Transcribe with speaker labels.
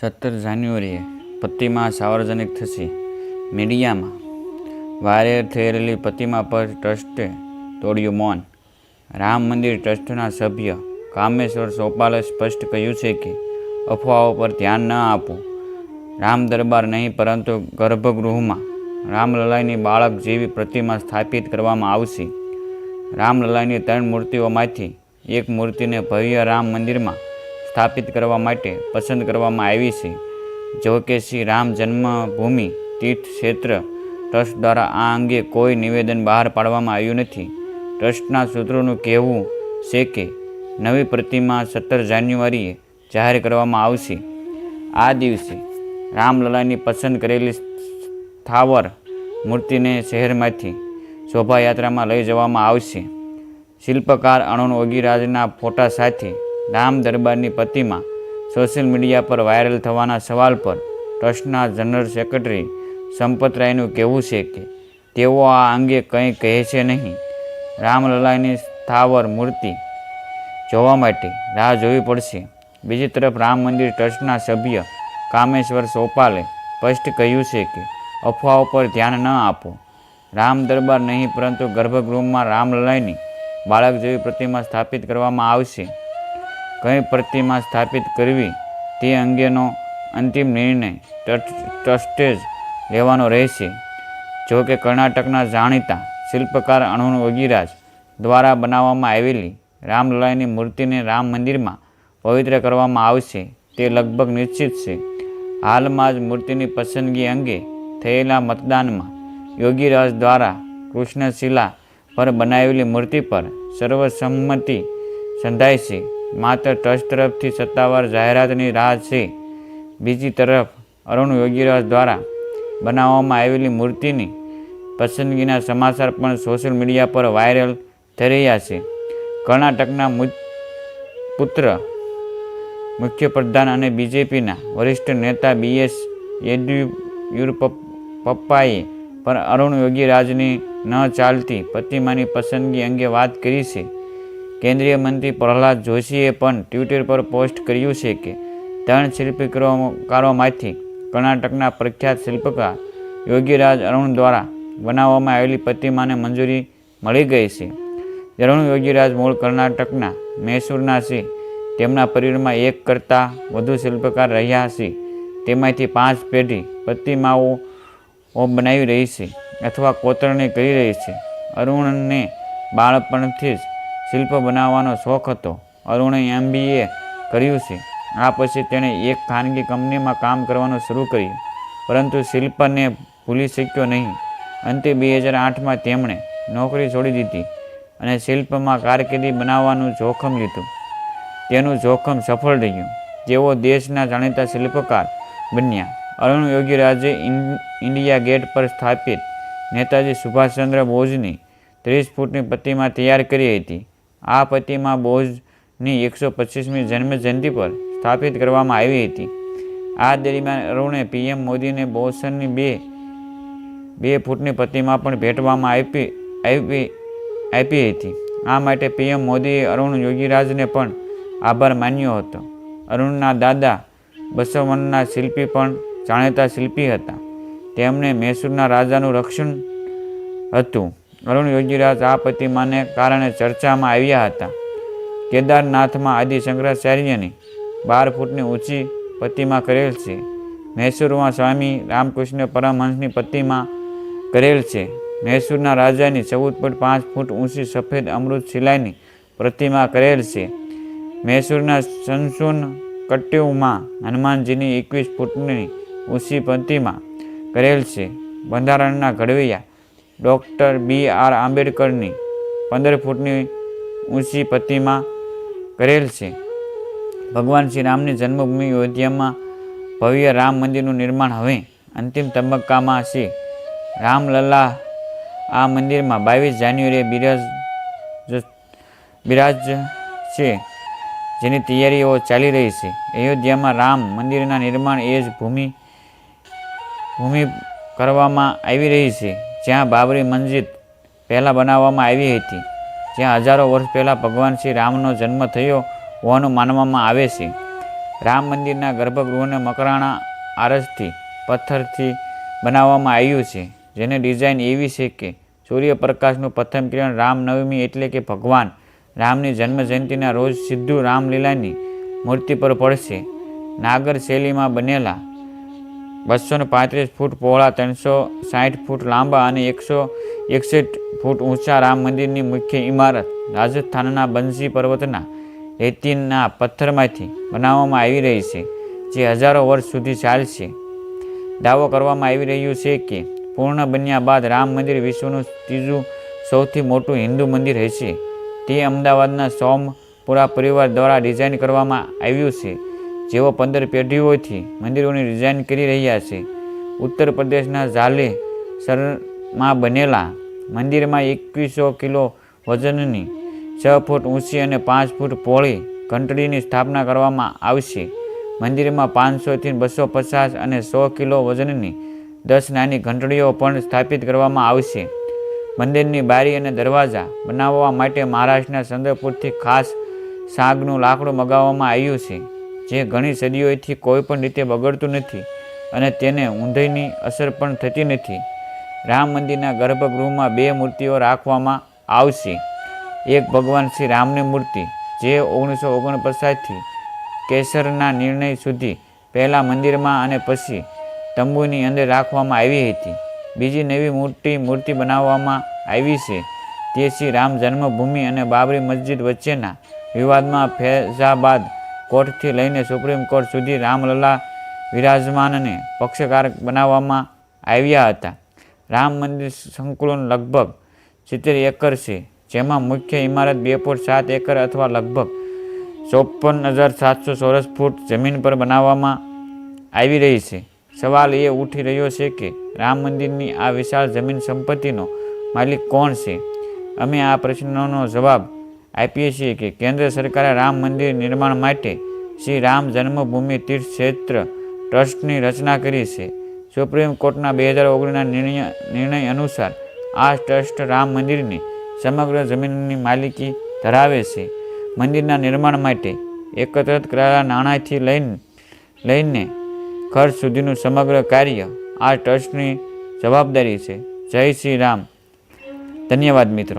Speaker 1: સત્તર જાન્યુઆરીએ પતિમાં સાર્વજનિક થશે. મીડિયામાં વાયરલ થયેલી પ્રતિમા પર ટ્રસ્ટે તોડ્યું મૌન. રામ મંદિર ટ્રસ્ટના સભ્ય કામેશ્વર સોપાલે સ્પષ્ટ કહ્યું છે કે, અફવાઓ પર ધ્યાન ન આપો. રામ દરબાર નહીં, પરંતુ ગર્ભગૃહમાં રામલલાની બાળક જેવી પ્રતિમા સ્થાપિત કરવામાં આવશે. રામલલાની ત્રણ મૂર્તિઓમાંથી એક મૂર્તિને ભવ્ય રામ મંદિરમાં સ્થાપિત કરવા માટે પસંદ કરવામાં આવી છે. જો કે શ્રી રામ જન્મભૂમિ તીર્થ ક્ષેત્ર ટ્રસ્ટ દ્વારા આ અંગે કોઈ નિવેદન બહાર પાડવામાં આવ્યું નથી. ટ્રસ્ટના સૂત્રોનું કહેવું છે કે, નવી પ્રતિમા સત્તર જાન્યુઆરીએ જાહેર કરવામાં આવશે. આ દિવસે રામલલાની પસંદ કરેલી સ્થાવર મૂર્તિને શહેરમાંથી શોભાયાત્રામાં લઈ જવામાં આવશે. શિલ્પકાર અણુન ઓગીરાજના ફોટા સાથે રામ દરબારની પ્રતિમા સોશિયલ મીડિયા પર વાયરલ થવાના સવાલ પર ટ્રસ્ટના જનરલ સેક્રેટરી સંપત રાયનું કહેવું છે કે તેઓ આ અંગે કંઈ કહે છે નહીં. રામલલાની સ્થાવર મૂર્તિ જોવા માટે રાહ જોવી પડશે. બીજી તરફ રામ મંદિર ટ્રસ્ટના સભ્ય કામેશ્વર સોપાલે સ્પષ્ટ કહ્યું છે કે અફવાઓ પર ધ્યાન ન આપો. રામ દરબાર નહીં, પરંતુ ગર્ભગૃહમાં રામલલાની બાળક જેવી પ્રતિમા સ્થાપિત કરવામાં આવશે. કઈ પ્રતિમા સ્થાપિત કરવી તે અંગેનો અંતિમ નિર્ણય ટ્રસ્ટ- જ લેવાનો રહેશે. જો કે કર્ણાટકના જાણીતા શિલ્પકાર અણુન વગીરાજ દ્વારા બનાવવામાં આવેલી રામલલાની મૂર્તિને રામ મંદિરમાં પવિત્ર કરવામાં આવશે તે લગભગ નિશ્ચિત છે. હાલમાં જ મૂર્તિની પસંદગી અંગે થયેલા મતદાનમાં યોગીરાજ દ્વારા કૃષ્ણશિલા પર બનાવેલી મૂર્તિ પર સર્વસંમતિ સંધાય છે. માત્ર ટ્રસ્ટ તરફથી સત્તાવાર જાહેરાતની રાહ છે. બીજી તરફ, અરુણ યોગીરાજ દ્વારા બનાવવામાં આવેલી મૂર્તિની પસંદગીના સમાચાર પણ સોશિયલ મીડિયા પર વાયરલ થઈ રહ્યા છે. કર્ણાટકના પુત્ર, મુખ્યપ્રધાન અને બીજેપીના વરિષ્ઠ નેતા બી એસ પપ્પાએ પણ અરુણ યોગીરાજની ન ચાલતી પ્રતિમાની પસંદગી અંગે વાત કરી છે. કેન્દ્રીય મંત્રી પ્રહલાદ જોશીએ પણ ટ્વિટર પર પોસ્ટ કર્યું છે કે ત્રણ શિલ્પકારોમાંથી કર્ણાટકના પ્રખ્યાત શિલ્પકાર યોગીરાજ અરુણ દ્વારા બનાવવામાં આવેલી પ્રતિમાને મંજૂરી મળી ગઈ છે. અરુણ યોગીરાજ મૂળ કર્ણાટકના મૈસૂરના છે. તેમના પરિવારમાં એક કરતાં વધુ શિલ્પકાર રહ્યા છે. તેમાંથી પાંચ પેઢી પ્રતિમાઓ બનાવી રહી છે અથવા કોતરણી કરી રહી છે. અરુણને બાળપણથી જ શિલ્પ બનાવવાનો શોખ હતો. અરુણે એમબીએ કર્યું છે. આ પછી તેણે એક ખાનગી કંપનીમાં કામ કરવાનું શરૂ કર્યું. પરંતુ શિલ્પને ભૂલી શક્યો નહીં. અંતે બે હજાર આઠમાં તેમણે નોકરી છોડી દીધી અને શિલ્પમાં કારકિર્દી બનાવવાનું જોખમ લીધું. તેનું જોખમ સફળ રહ્યું. તેઓ દેશના જાણીતા શિલ્પકાર બન્યા. અરુણ યોગીરાજે ઇન- ઇન્ડિયા ગેટ પર સ્થાપિત નેતાજી સુભાષચંદ્ર બોઝની ત્રીસ ફૂટની પ્રતિમા તૈયાર કરી હતી. આ પતિમાં બોઝની એકસો પચીસમી જન્મજયંતિ પર સ્થાપિત કરવામાં આવી હતી. આ દરમિયાન અરુણે પીએમ મોદીને બોઝની બે બે ફૂટની પ્રતિમા પણ ભેટવામાં આપી આપી આપી હતી. આ માટે પીએમ મોદીએ અરુણ યોગીરાજને પણ આભાર માન્યો હતો. અરુણના દાદા બસવનના શિલ્પી પણ જાણીતા શિલ્પી હતા. તેમણે મૈસૂરના રાજાનું રક્ષણ હતું. અરુણ યોગીરાજ આ પ્રતિમાને કારણે ચર્ચામાં આવ્યા હતા. કેદારનાથમાં આદિ શંકરાચાર્યની બાર ફૂટની ઊંચી પ્રતિમા કરેલ છે. મૈસૂરમાં સ્વામી રામકૃષ્ણ પરમહંસની પ્રતિમા કરેલ છે. મૈસૂરના રાજાની ચૌદ પોઈન્ટ પાંચ ફૂટ ઊંચી સફેદ અમૃત શિલાની પ્રતિમા કરેલ છે. મૈસૂરના સંસુન કટ્યુમાં હનુમાનજીની એકવીસ ફૂટની ઊંચી પ્રતિમા કરેલ છે. બંધારણના ઘડવૈયા ડૉક્ટર બી આર આંબેડકરની પંદર ફૂટની ઊંચી પ્રતિમા કરેલ છે. ભગવાન શ્રી રામની જન્મભૂમિ અયોધ્યામાં ભવ્ય રામ મંદિરનું નિર્માણ હવે અંતિમ તબક્કામાં છે. રામલલ્લા આ મંદિરમાં બાવીસ જાન્યુઆરીએ બિરાજ બિરાજ છે જેની તૈયારીઓ ચાલી રહી છે. અયોધ્યામાં રામ મંદિરના નિર્માણ એ જ ભૂમિ ભૂમિ કરવામાં આવી રહી છે. જ્યાં બાબરી મસ્જિદ પહેલાં બનાવવામાં આવી હતી, જ્યાં હજારો વર્ષ પહેલાં ભગવાન શ્રી રામનો જન્મ થયો હોવાનું માનવામાં આવે છે. રામ મંદિરના ગર્ભગૃહને મકરાણા આરસથી, પથ્થરથી બનાવવામાં આવ્યું છે, જેની ડિઝાઇન એવી છે કે સૂર્યપ્રકાશનું પ્રથમ કિરણ રામનવમી એટલે કે ભગવાન રામની જન્મજયંતિના રોજ સીધું રામલીલાની મૂર્તિ પર પડશે. નાગર શૈલીમાં બનેલા બસો ને પાંત્રીસ ફૂટ પહોળા, ત્રણસો સાઠ ફૂટ લાંબા અને એકસો એકસઠ ફૂટ ઊંચા રામ મંદિરની મુખ્ય ઇમારત રાજસ્થાનના બંસી પર્વતના રેતીના પથ્થરમાંથી બનાવવામાં આવી રહી છે, જે હજારો વર્ષ સુધી ચાલશે. દાવો કરવામાં આવી રહ્યું છે કે પૂર્ણ બન્યા બાદ રામ મંદિર વિશ્વનું ત્રીજું સૌથી મોટું હિન્દુ મંદિર હશે. તે અમદાવાદના સોમપુરા પરિવાર દ્વારા ડિઝાઇન કરવામાં આવ્યું છે. જેઓ પંદર પેઢીઓથી મંદિરોની ડિઝાઇન કરી રહ્યા છે. ઉત્તર પ્રદેશના ઝાલે સરમાં બનેલા મંદિરમાં એકવીસો કિલો વજનની છ ફૂટ ઊંચી અને પાંચ ફૂટ પહોળી ઘંટડીની સ્થાપના કરવામાં આવશે. મંદિરમાં પાંચસોથી બસો પચાસ અને સો કિલો વજનની દસ નાની ઘંટડીઓ પણ સ્થાપિત કરવામાં આવશે. મંદિરની બારી અને દરવાજા બનાવવા માટે મહારાષ્ટ્રના ચંદ્રપુરથી ખાસ સાગનું લાકડું મગાવવામાં આવ્યું છે. જે ઘણી સદીઓથી કોઈ પણ રીતે બગડતું નથી અને તેને ઊંધાઈની અસર પણ થતી નથી. રામ મંદિરના ગર્ભગૃહમાં બે મૂર્તિઓ રાખવામાં આવશે. એક ભગવાન શ્રી રામની મૂર્તિ, જે ઓગણીસો ઓગણપચાસથી કેસરના નિર્ણય સુધી પહેલાં મંદિરમાં અને પછી તંબુની અંદર રાખવામાં આવી હતી. બીજી નવી મૂર્તિ મૂર્તિ બનાવવામાં આવી છે. તે શ્રી રામ જન્મભૂમિ અને બાબરી મસ્જિદ વચ્ચેના વિવાદમાં ફૈઝાબાદ કોર્ટથી લઈને સુપ્રીમ કોર્ટ સુધી રામલલા વિરાજમાનને પક્ષકાર બનાવવામાં આવ્યા હતા. રામ મંદિર સંકુલન લગભગ સિત્તેર એકર છે, જેમાં મુખ્ય ઇમારત બે ફૂટ સાત એકર અથવા લગભગ ચોપન હજાર સાતસો ચોરસ ફૂટ જમીન પર બનાવવામાં આવી રહી છે. સવાલ એ ઉઠી રહ્યો છે કે રામ મંદિરની આ વિશાળ જમીન સંપત્તિનો માલિક કોણ છે? અમે આ પ્રશ્નનો જવાબ આપીએ છીએ કે કેન્દ્ર સરકારે રામ મંદિર નિર્માણ માટે શ્રી રામ જન્મભૂમિ તીર્થ ક્ષેત્ર ટ્રસ્ટની રચના કરી છે. સુપ્રીમ કોર્ટના બે હજાર ઓગણીસના નિર્ણય નિર્ણય અનુસાર આ ટ્રસ્ટ રામ મંદિરની સમગ્ર જમીનની માલિકી ધરાવે છે. મંદિરના નિર્માણ માટે એકત્રિત કરાયેલા નાણાંથી લઈને લઈને ખર્ચ સુધીનું સમગ્ર કાર્ય આ ટ્રસ્ટની જવાબદારી છે. જય શ્રી રામ. ધન્યવાદ મિત્રો.